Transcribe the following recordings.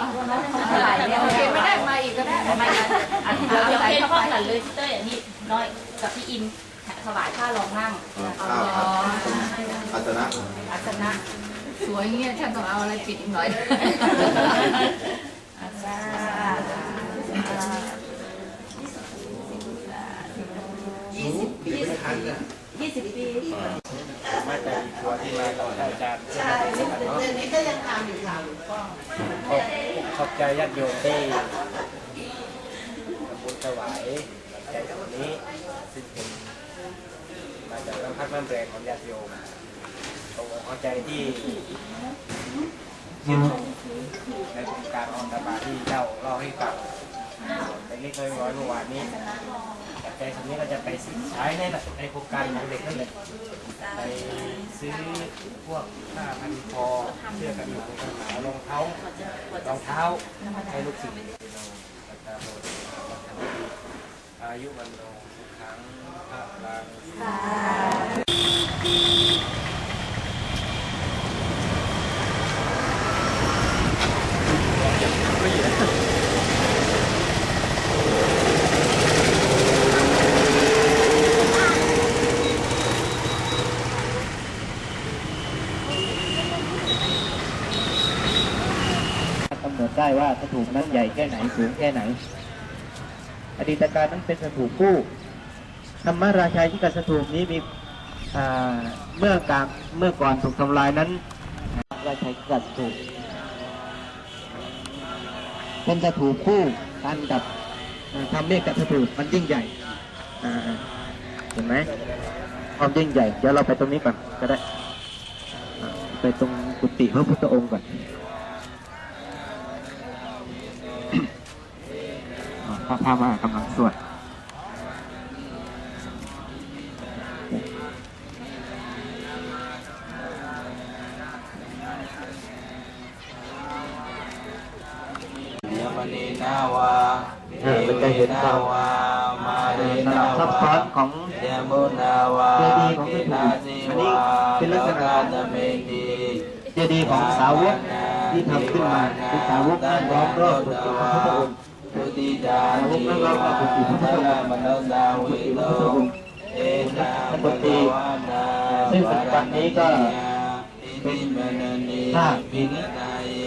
ร้าละเศร้นี่หลายเนี่ยโอเคไม่ได้มาอีกก็ได้ไม่อันเดี๋ยวเดี๋ยวเป็นข้อกันเลยพี่เต้ยอันนี้น้อยกับพี่อิมถวายผ้ารองนั่งข้าวอัตนะอาสนะสวยเงี้ยฉันต้องเอาอะไรปิดอีกหน่อยอาสายี่สิบปี ยี่สิบปีมาจากตัวที่มาต่ออาจารย์ใช่เดี๋ยวนี้ก็ยังทำอยู่ค่ะหลวงพ่อขอบขอบใจญาติโยมที่ทำบุญถวายใจกับวันนี้ซึ่งเป็นมาจากน้ำพักน้ำแรงของญาติโยมขอบคุณเข้าใจที่ชื่นชมในโครงการออมตะบาที่เจ้าเล่าให้ฟังในเล็กน้อยเมื่อวานนี้ แต่ใจส่วนนี้เราจะไปใช้ในในโครงการของเด็กนั่นแหละไปซื้อพวกผ้าพันคอเสื้อกันหนาวกันหนาวรองเท้ารองเท้าให้ลูกศิษย์เราตตาโมอายุวันโนสุขังพระลัง นได้ว่าสถูปนั้นใหญ่แค่ไหนสูงแค่ไหน อดีตการนั้นเป็นสถูปคู่ธรรมราชายิกสถูปนี้มีเมื่อกลางเมื่อก่อนถูกทำลายนั้นราชายิกสถูปเป็นสถูปคู่กันกับอ่าทำเลขกับสถูปมันยิ่งใหญ่เห็นไหมความยิ่งใหญ่ เดี๋ยวเราไปตรงนี้ก่อนก็ได้ ไปตรงกุฏิพระพุทธองค์ก่อน พระพามากำลังสวดยมณีนาวาเออมันจะเห็นความวามาเรนาดับซับซ้วาอนของยมุนาวาเจดีย์ของพระนาสีอันนี้วาเป็นลักษณะเมตีเจดีย์ของสาวกที่ทำขึ้นมาคือสาวกนั่งล้อมรอบกุฏิพระพุทธองค์ ทุติยาสาวกนั่งล้อมรอบกุฏิพระพุทธองค์มโนสากุวิฏิพโลระพุทธองค์เอนาท่านกุฏิซึ่งปัจจุบันนี้ก็เป็นภาพ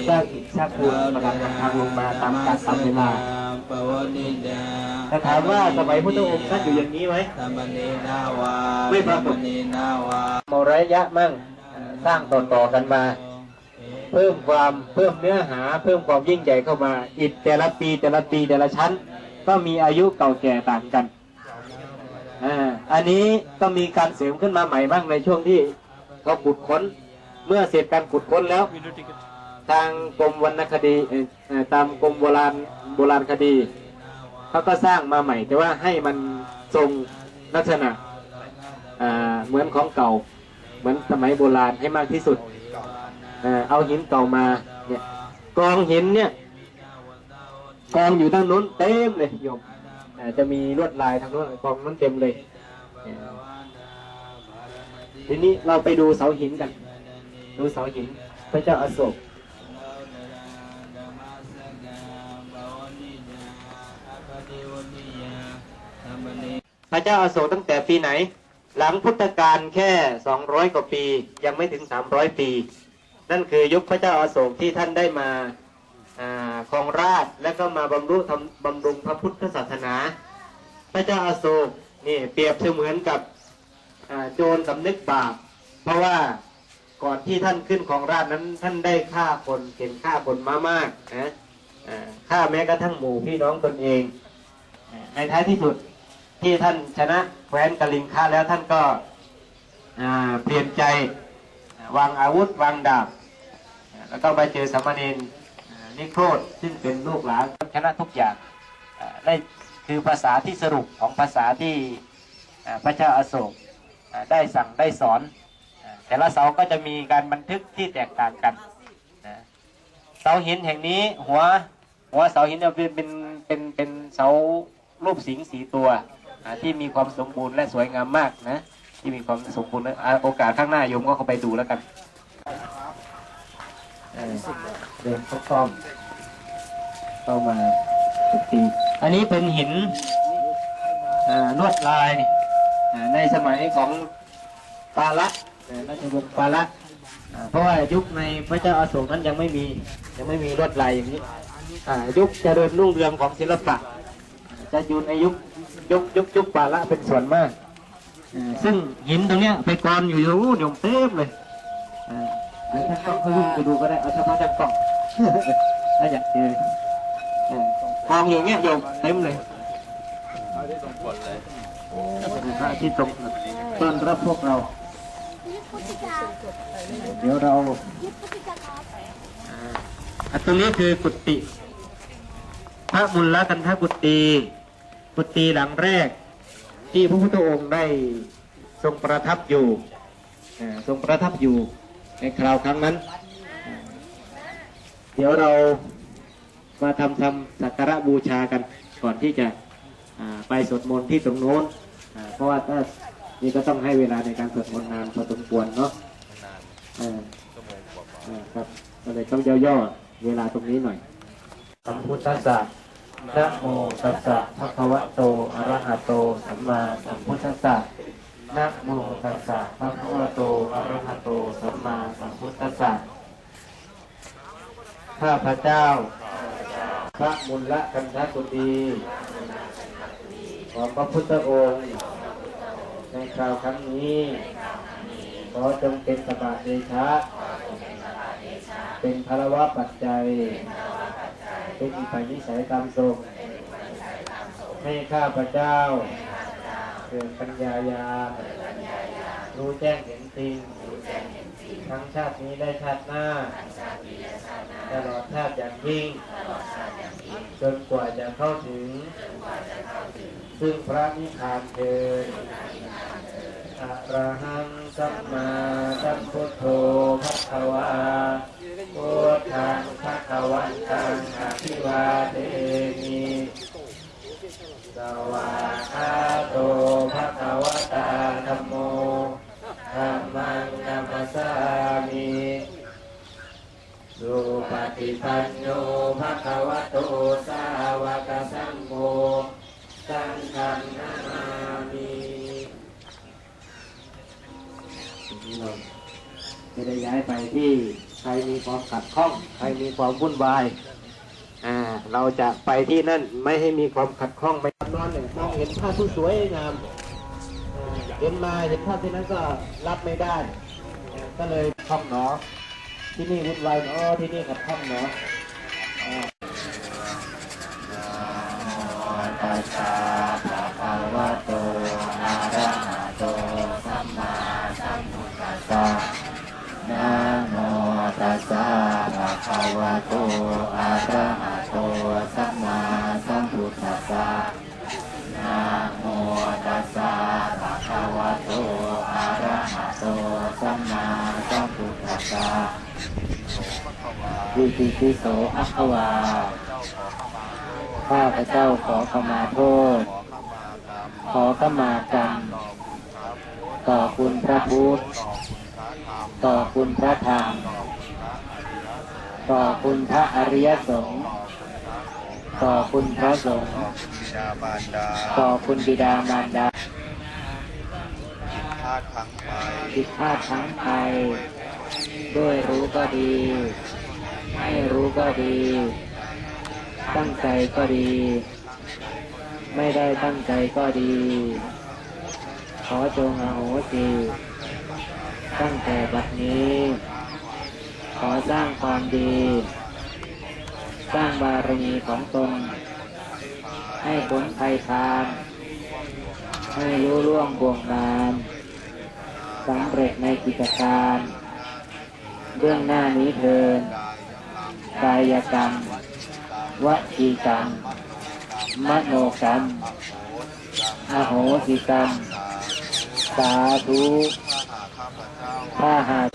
สร้างอิฐสร้างปูนประดับทางลงมาตามกาลตามเวลาแต่ถามว่าสมัยพุทธองค์ท่านอยู่อย่างนี้ไหมธรรมนีนาวาไม่ปรากฏธรรมนีนาวามระยะมั่งเอ่อสร้างต่อๆกันมา เพิ่มความเพิ่มเนื้อหา เพิ่มความยิ่งใหญ่เข้ามา อิฐแต่ละปีแต่ละปีแต่ละชั้น ก็มีอายุเก่าแก่ต่างกันอ่าอันนี้ก็มีการเสริมขึ้นมาใหม่บ้างในช่วงที่เขาขุดค้น เมื่อเสร็จการขุดค้นแล้ว ทางกรมวรรณคดีตามกรมโบราณโบราณคดีเขาก็สร้างมาใหม่ แต่ว่าให้มันทรงลักษณะเหมือนของเก่า เหมือนสมัยโบราณให้มากที่สุด เอาหินเก่ามาเนี่ยกองหินเนี่ยกองอยู่ทางนู้นเต็มเลยโยมจะมีลวดลายทางนู้นกองนั้นเต็มเลยทีนี้เราไปดูเสาหินกัน ดูเสาหิน พระเจ้าอโศกพระเจ้าอาโศกตั้งแต่ปีไหน หลังพุทธกาลแค่ 200 กว่าปี ยังไม่ถึง 300 ปี นั่นคือยุคพระเจ้าอาโศกที่ท่านได้มาครองราชและก็มาบำรุงทำบำรุงพระพุทธศาสนา พระเจ้าอาโศกนี่เปรียบเสมือนกับโจรสำนึกบาป เพราะว่าก่อนที่ท่านขึ้นของราชนั้นท่านได้ฆ่าคนเห็นฆ่าคนมามากนะฆ่าแม้กระทั่งหมู่พี่น้องตนเอง ในท้ายที่สุดที่ท่านชนะแคว้นกลิงคาแล้วท่านก็เปลี่ยนใจ วางอาวุธวางดาบ แล้วก็มาเจอสามเณรอ่านิโครธซึ่งเป็นลูกหลานชนะทุกอย่างได้คือภาษาที่สรุปของภาษาที่พระเจ้าอาโศกได้สั่งได้สอน แต่ละเสาก็จะมีการบันทึกที่แตกต่างกันเสาหินแห่งนี้หัวหัวเสาหินเนี่ยเป็นเป็นเป็นเป็นเสารูปสิงห์สีตัวที่มีความสมบูรณ์และสวยงามมากนะ ที่มีความสมบูรณ์นะอะโอกาสข้างหน้าโยมก็เข้าไปดูแล้วกันเออเดินเข้าป้อมเข้ามาทุกทีอันนี้เป็นหินลวดลายในสมัยของปาละอ่าราชวงศ์ปาละเพราะว่ายุคในพระเจ้าอาโศกนั้นยังไม่มียังไม่มีลวดลายอย่างนี้ยุคเจริญรุ่งเรืองของศิลปะ จะอยู่ในยุคยุคยุคยุคปาละเป็นส่วนมาก ซึ่งหินตรงเนี้ยไปกองอยู่อยู่โยมเต็มเลยอ่าเดี๋ยวท่านต้องไปวิ่งไปดูก็ได้เอาเฉพาะจำกล่องถ้าอยากเจออ่ากองอยู่เงี้ยโยมเต็มเลยพระอาที่ตรงต้อนรับพวกเรา เดี๋ยวเราอ่าอันตรงนี้คือกุฏิพระมุลกันทกุตีกุตีหลังแรก ที่พระพุทธองค์ได้ทรงประทับอยู่ทรงประทับอยู่ในคราวครั้งนั้น เดี๋ยวเรามาทำทำสักการะบูชากันก่อนที่จะไปสวดมนต์ที่ตรงโน้น เพราะว่าถ้านี่ก็ต้องให้เวลาในการสวดมนต์นานพอสมควรเนาะอ่อครับก็เลยต้องย่อๆเวลาตรงนี้หน่อยสัมพุทธัสสะ นะโมตัสสะภะคะวะโต อะระหะโต สัมมาสัมพุทธัสสะนะโมตัสสะภะคะวะโต อะระหะโต สัมมาสัมพุทธัสสะ ข้าพเจ้า พระมุลละกันทกุตีของพระพุทธองค์ ในคราวครั้งนี้ ขอจงเป็นสบาเดชะ เป็นพรวะปัจจัย เป็นอิปัยนิสัยตามทรงให้ข้าพระเจ้าเกิดปัญญายารู้แจ้งเห็นจริง ทั้งชาตินี้ได้ชาติหน้า ตลอดชาติอย่างยิ่ง จนกว่าจะเข้าถึง ซึ่งพระนิพพานเถิดอะระหังสัมมาสัมพุทโธภะคะวา พุทธังภะคะวันตังอภิวาเทมิสวากขาโตภะคะวตาธัมโมธัมมังนัมสสามิสุปฏิปันโนภะคะวะโตสาวกสังโฆสังฆนามามิทีนี้เราไม่ได้ย้ายไปที่ ใครมีความขัดข้อง ใครมีความวุ่นวายอ่าเราจะไปที่นั่นไม่ให้มีความขัดข้องไปนอนหนึ่งมองเห็นภาพที่สวยงามเห็นมาเห็นภาพที่นั้นก็รับไม่ได้ ก็เลยท่องหนอ ที่นี่วุ่นวายเนาะที่นี่ขัดข้องเนาะอ่า วะโตอะระหะโตสัมมาสัมพุทธัสสะนะโมตัสสะภะคะวะโตอะระหะโตสัมมาสัมพุทธัสสะวิติปิโสอัคควาข้าพระเจ้าขอขมาโทษ ขอขมากรรมต่อคุณพระพุทธ ต่อคุณพระธรรม ต่อคุณพระอริยสงฆ์ต่อคุณพระสงฆ์บิดามารดาต่อคุณบิดามารดาธาตุทั้งไปผิดพลาดทั้งไปด้วยรู้ก็ดี ไม่รู้ก็ดี ตั้งใจก็ดี ไม่ได้ตั้งใจก็ดี ขอจงอโหสิตั้งแต่บัดนี้ข อสร้างความดี สร้างบารมีของตน ให้ผลไพ่ทาน ให้รู้ล่วงบ่วงนานสำเร็จในกิจการ เรื่องหน้านี้เทินกายกรรมวจีกรรม มโนกรรม อโหสิกรรม สาธุถ้าหาก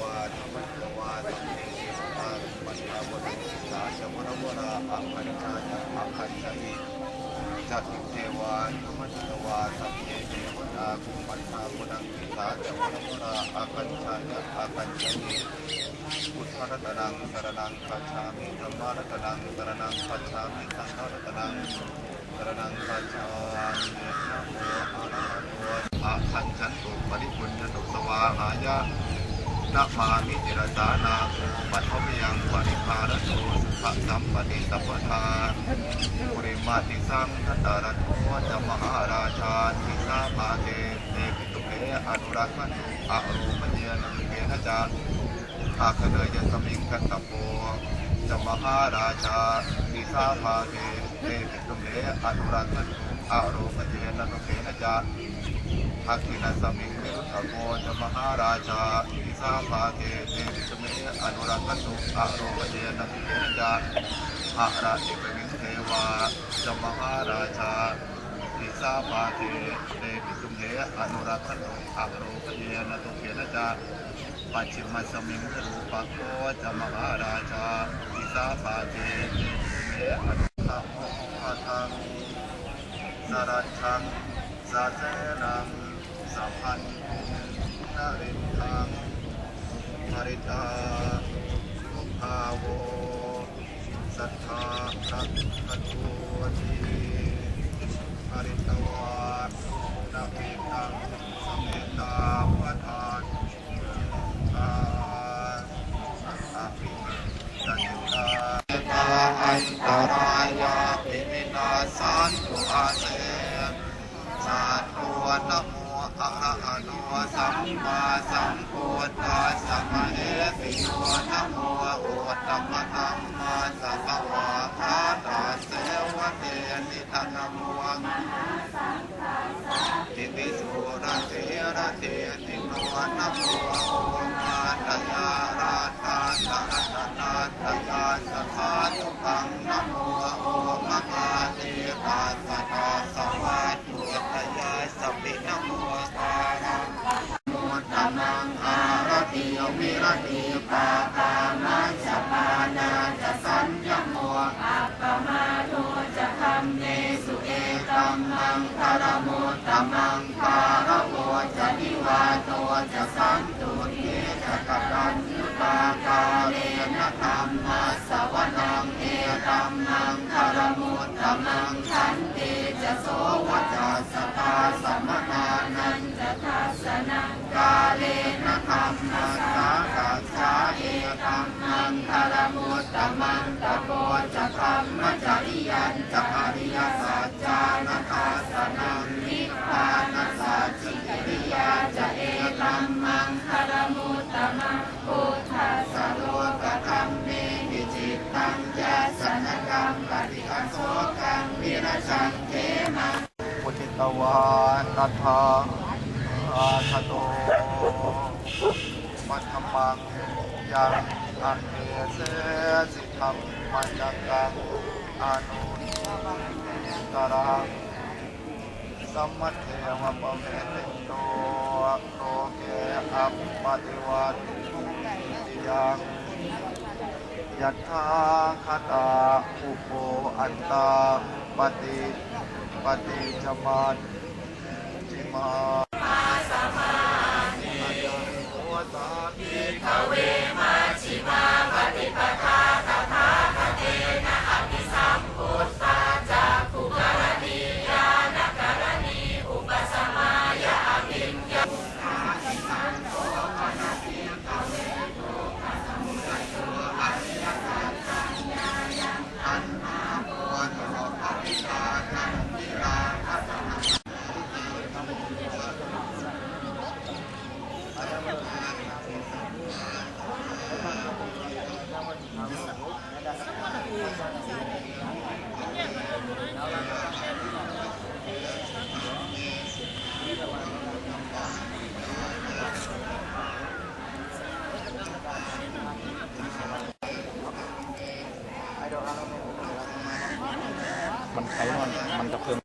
จัตติเทวานุมัตตวา สัพเพเทวตาคุปันตามุนังกิสาจะมุนังราอาคัญชายะอาคัญชยิพุทธรัตนังสรนังคัจฉามิธรรมรัตนังสรนังคัจฉามิสังฆรัตนังสรนังคัจฉามินะโมอะระหะโตอาคัญฉันตุปริปุญญตุสวาหายะนะมามิจิรสานาโมปัตถมยังปริภารโต สุขสัมปติสัพพทานปุริมาติสังคตารโทจมหาราชาทิสาภาเกเตปิตุเพอนุรักขันตุอรูปเยนะเกนะจารอาคเนยสมิงกัตตโปจมหาราชาทิสาภาเกเตปิตุเพอนุรักขันตุอรูปเยนะเกนะจาทักขิณสมิง วิรุธโกจะมหาราชาทิสาภาเกเตวิสเมอนุรักขันตุอโรปเยนะสุเกจาหะระเอกวิเทวาจมหาราชาทิสาภาเกเตวิสเมอนุรักขันตุอโรปเยนะสุเกจาปัจฉิมสมิงรูปโกจมหาราชาทิสาภาเกเตวิสเมอนุรักขันตุอโรปเยนะสุเกจาสรัชังสาเสนัง สัพพันนาริทังภริตาสุภาโวสัทธารักขตุทีภริตวานาวิตังสเมตาปทานต สัมาสัมพุทธัสสะมะเอติโยนะโมโอตตมะธัมมาสัพพะวะคาตาเสวะเตนิตานะโมติปิสุระเทระเทติโน สันติจะโสวัจจะสตาสมทานันจะทัสสนังกาเลนะธรรมะสากัสสาเอตัมมังคารมุตตมังตะโกจะธรรมจริยันจะ สังเทมังพุทธิตวานัทาอาทโตมัทธมังยังอันเนเสสิธรรมมัญญักังอนุตรังสัมมัทเทวะปะเวติโตโลเกอัปปติวัตติยังยัตถาคตาอุโปอันตา ปฏิปฏิ ไอมันมันจะเพิ่ม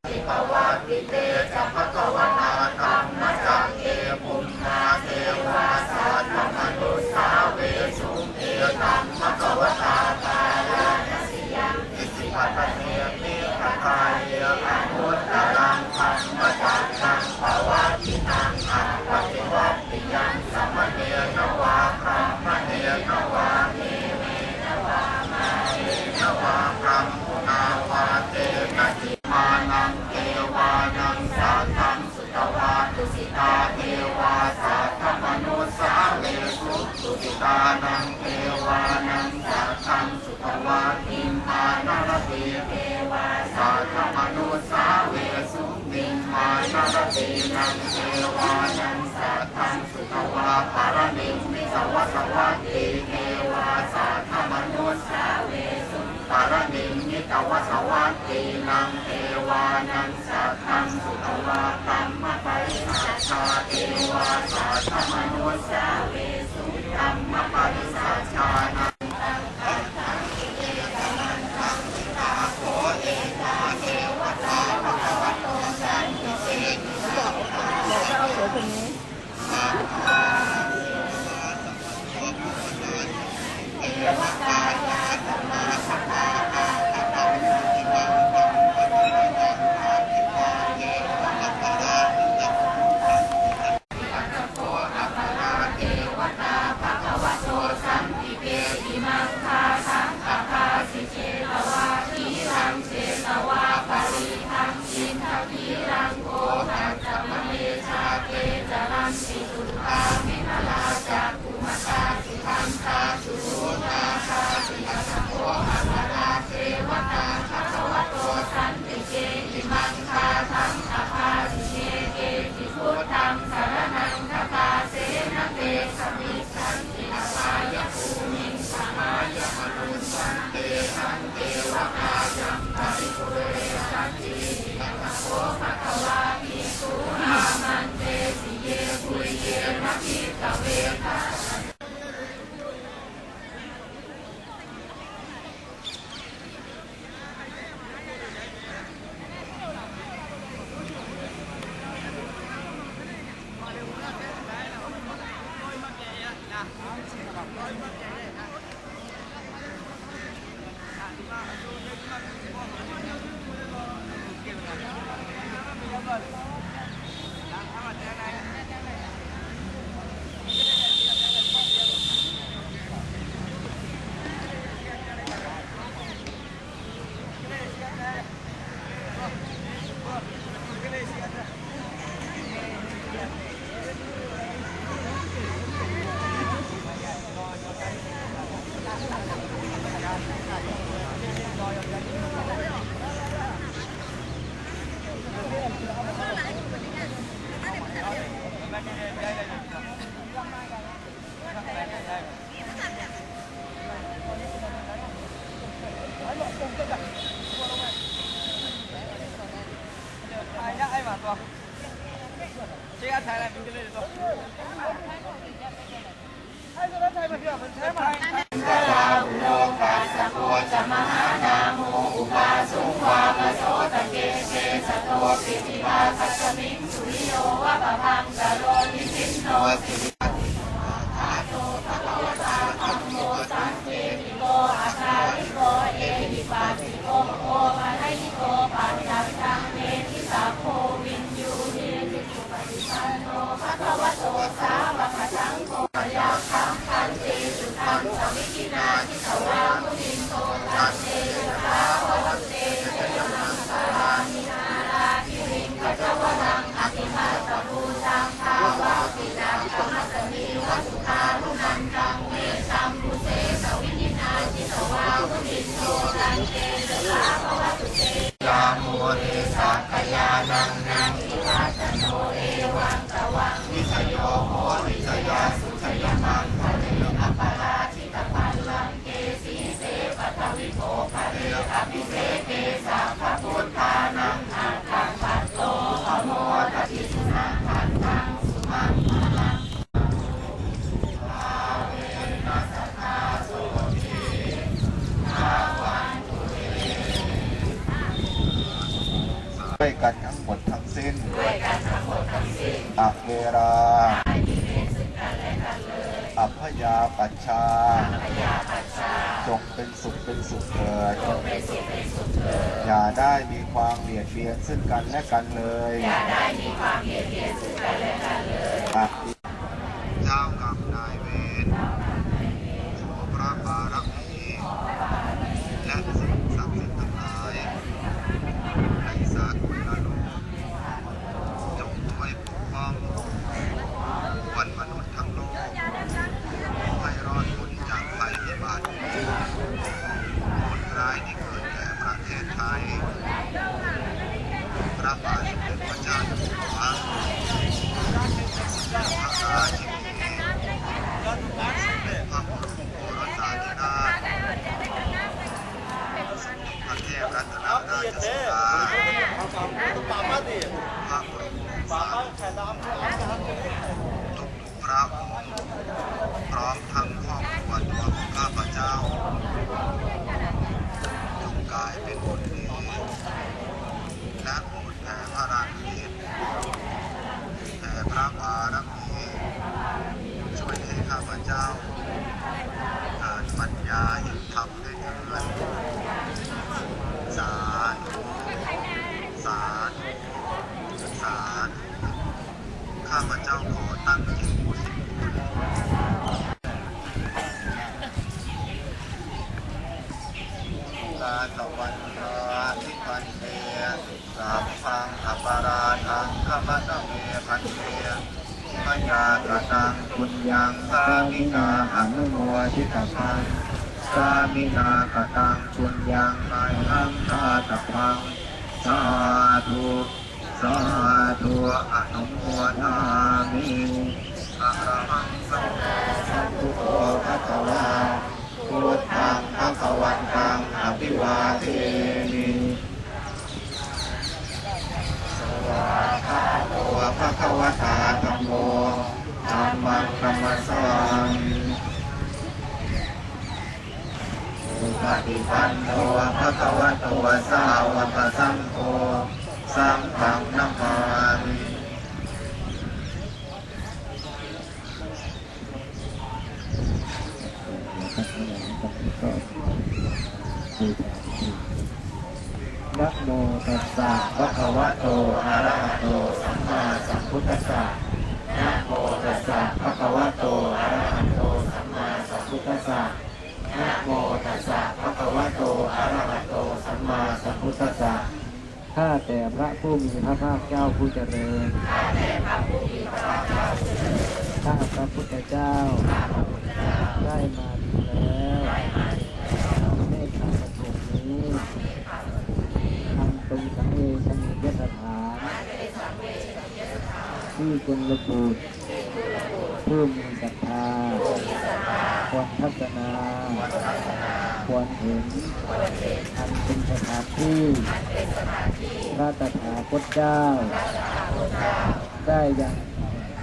นังเทวานันสัทธังสุตวาปารณิมิสวาสวัตติเทวาสัทธมนุสาเวสุปารณิมิตวสวัตตินังเทวานัน ด้วยกันทั้งหมดทั้งสิ้นด้วยกันทั้งหมดทั้งสิ้นอักเวราอัพยาปัชชา จงเป็นสุขเป็นสุขเถิด อย่าได้มีความเบียดเบียนซึ่งกันและกันเลย อย่าได้มีความเบียดเบียนซึ่งกันและกันเลยเจ้ากรรมนายเวรขอพระบารมีและสิ่งศักดิ์สิทธิ์ทั้งหลาย ในสากลโลกจงอวย ข้าพเจ้าขอตั้งจิตอุทิศบุญ ลาตะวันตาทิพันเตสัพพังอปาราทังขมัตเมพันเตมยากระตังปุญญังสามินาอนุโมทิตพังสามินากระตังปุญญังมายหังคาตพังสาธุสาธุอนุโมทามิอะระหังสัมมาสัมพุทโธภะคะวาพุทธัง วันตังอภิวาเทมิสวากขาโตภะคะวะตาธัมโมธัมมังคัมมัสสามิสุปฏิปันโนภะคะวะโตสาวกสังโฆสังฆังนัมมามิ นะโมตัสสะภะคะวะโตอะระหะโตสัมมาสัมพุทธัสสะนะโมตัสสะภะคะวะโตอะระหะโตสัมมาสัมพุทธัสสะนะโมตัสสะภะคะวะโตอะระหะโตสัมมาสัมพุทธัสสะข้าแต่พระผู้มีพระภาคเจ้าผู้เจริญข้าแต่พระพุทธเจ้า ได้มาถึงแล้วในทางประชุม นี้ทำเป็นสังเวชนียสถานที่กุณลบุตรผู้มีศรัทธาควรทัศนา ควรเห็นอันเป็นสถานที่พระตถาคตเจ้า ได้ยัง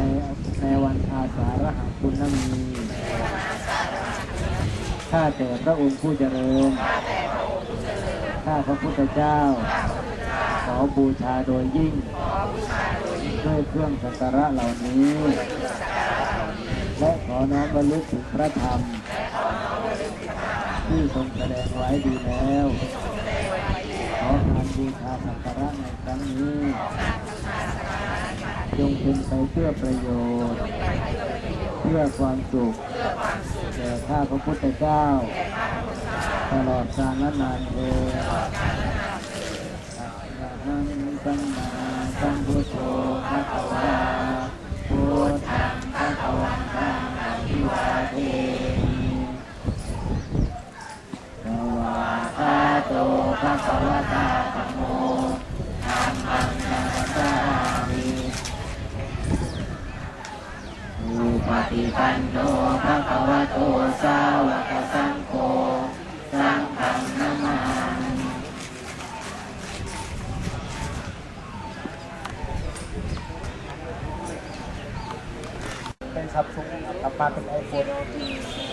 ในในวันอาสาฬหบุญนมีข้าแต่พระองค์ผู้เจริญ ข้าพระพุทธเจ้า ขอบูชาโดยยิ่ง ด้วยเครื่องสักการะเหล่านี้ และขอน้อมระลึกถึงพระธรรม ที่ทรงแสดงไว้ดีแล้ว ขอการบูชาสักการะในครั้งนี้ จงเป็นไปเพื่อประโยชน์ เพื่อความสุขแก่ข้าพระพุทธเจ้า ตลอดกาลนานเทอญอะระหังสัมมาสัมพุทโธภะคะวาพุทธังภะคะวันตังอภิวาเทมิสวากขาโตภะคะวะตาธัมโมธัมมังนัมสสามิ อุป ฏิปันโนภะคะวะโตสาวกสังโฆสังฆังนามามิเป็นซับซุงกลับมาเป็นไอโฟน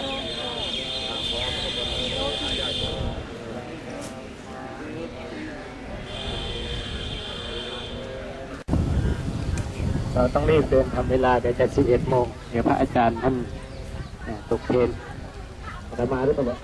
เราต้องรีบเดินทำเวลาเดี๋ยวจะ11โมงเดี๋ยวพระอาจารย์ท่านตกเทรนจะมาหรือเปล่า